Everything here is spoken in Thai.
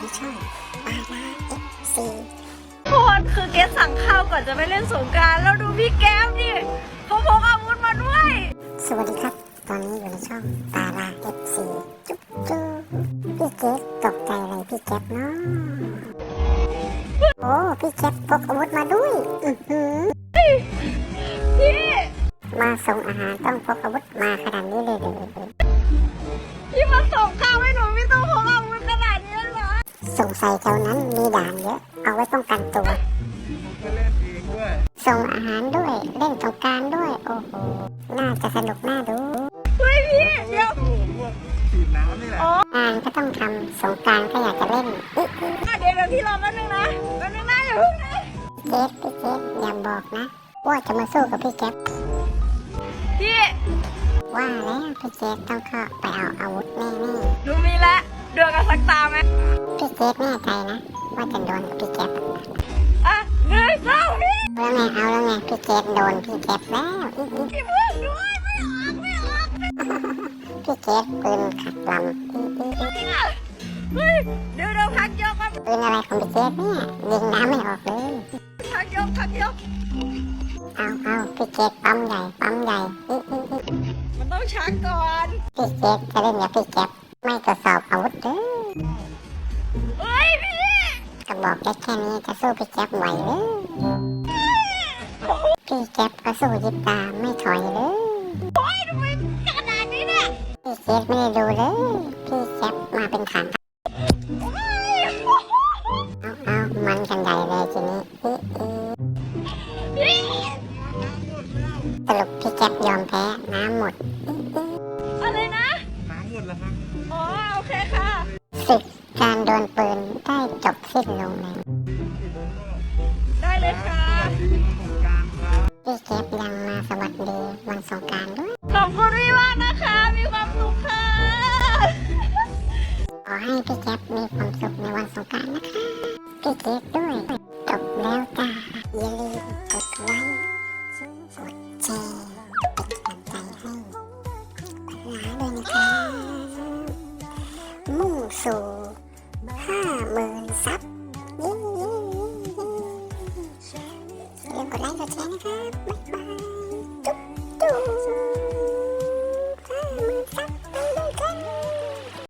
ที่ช่องปาราเอฟซีคนคือเกสสั่งข้าวก่อนจะไปเล่นสงกรารแล้วดูพี่แก้มดิเขาพกอาวุธมาด้วย สวัสดีครับ ตอนนี้อยู่ในช่องปาราเอฟซีจุ๊บจุ๊บพี่เกฟตกใจอะไรพี่แก๊ปเนาะโอ้พี่แก๊ปพกอาวุธมาด้วยอือหือพี่ มาส่งอาหารต้องพกอาวุธมาขนาดนี้เลยเหรอพี่มาส่งข้าวให้หนูพี่ต้องพกอาวุธ สงสัยแถวนั้นมีด่านเยอะ เอาไว้ป้องกันตัวก็เล่นเองด้วยส่งอาหารด้วยเล่นสงกรารด้วย โอ้โห น่าจะสนุกน่าดูเฮ้ยพี่เดี๋ยวตู้พวกฉีดน้ำนี่แหละงานก็ต้องทำสงกรารก็อยากจะเล่นอิ๊ะอิ๊ะเดี๋ยวเดี๋ยวพี่รอแป๊บนึงนะแป๊บนึงนะอย่าเพิ่งนะเกฟพี่เกฟอย่าบอกนะ ว่าจะมาสู้กับพี่แก๊ปพี่ว่าแล้วพี่เกฟต้องเข้าไปเอาอาวุธแน่หนูมีแล้ว เดือกับสักตาไหมๆพี่เกฟแน่ใจนะ ว่าจะโดนกับพี่แก๊ปอะหนึ่งสองพี่แล้วไงเอาแล้วไงพี่เกฟโดนพี่แก๊ปแล้วอิ๊ะอิ๊ะพี่พูดด้วยไม่ออกไม่ออกพี่เกฟปืนขัดลำอิ๊ะอิ๊ะอิ๊ะจริงอะเฮ้ยเดี๋ยวเดี๋ยวพักยกก่อนปืนอะไรของพี่เกฟเนี่ยยิงน้ำไม่ออกเลยพักยกพักยกเอาเอาพี่เกฟปั๊มใหญ่ปั๊มใหญ่อิ๊ะอิ๊ะอิ๊ะมันต้องชักก่อนพี่เกฟจะเล่นกับพี่แก๊ปไม่ตรวจสอบ บอกได้แค่นี้จะสู้พี่แก๊ปไหวหรือพี่แก๊ปก็สู้ยิบตาไม่ถอยเลยโอ้ยทำไมขนาดนี้เนี่ยพี่เกฟไม่ได้ดูเลยพี่แก๊ปมาเป็นฐานเอาเอามันกันใหญ่เลยทีนี้เอ๊ะสรุปพี่แก๊ปยอมแพ้น้ำหมดอะอิ๊ะอะไรนะน้ำหมดแล้วครับอ๋อโอเคค่ะศึกการโดนปืนได้จบ สิ้นลงแล้วได้เลยค่ะสงกรารครับพี่แก๊ปยังมาสวัสดีวันสงกรารด้วยขอบคุณพี่มากนะคะ มีความสุขค่ะ ขอให้พี่แก๊ปมีความสุขในวันสงกรารนะคะ พี่เกฟด้วยจบแล้วจ้าอย่าลืมกดไลค์กดแชร์เป็นกำลังใจให้หลาด้วยนะครับมุ่งสู่ห้าหมื่น กดไลค์กดแชร์นะครับบ๊ายบาย